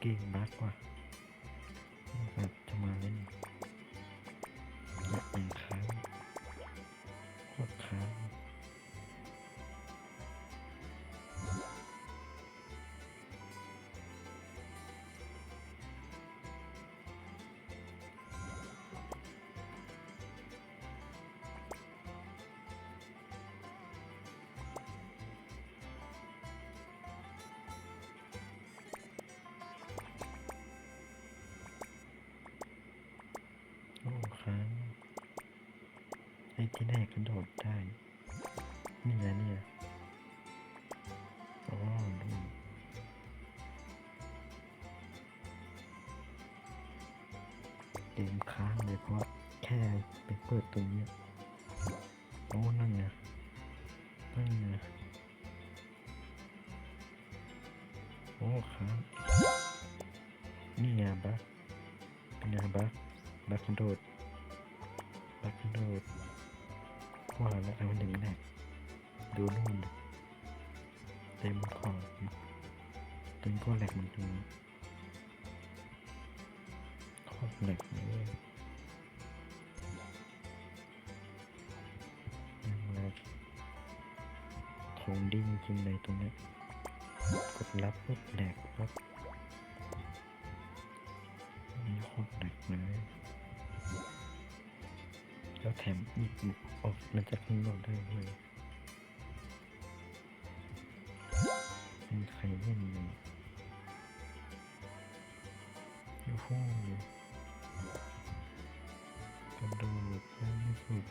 เก่ ไอ้ที่ไหนกระโดดได้ นี่นะเนี่ยโอ๋อดูเกมค้างเลยเพราะแค่ไปเปิดตรงเนี้ยโอ้นั่นไงนั่นไงโอ้ค้างนี่ไงบักเป็นไงบักบักกระโดดบักกระโดด ว่าแล้วเอาหนึ่งแหลกดูนู่นเต็มขอบตึงก็แหลกมันตรงนี้โคตรแหลกเลยยังแหลกโถงดิ้งจริงเลยตรงนี้กดรับปุ๊บแหลกปั๊บนี่โคตรแหลกเลย แล้วแถมหยิบออกมาจากนี้หมดได้เลยเป็นใครเล่นเลยโอ้โหกระโดดแรงสุด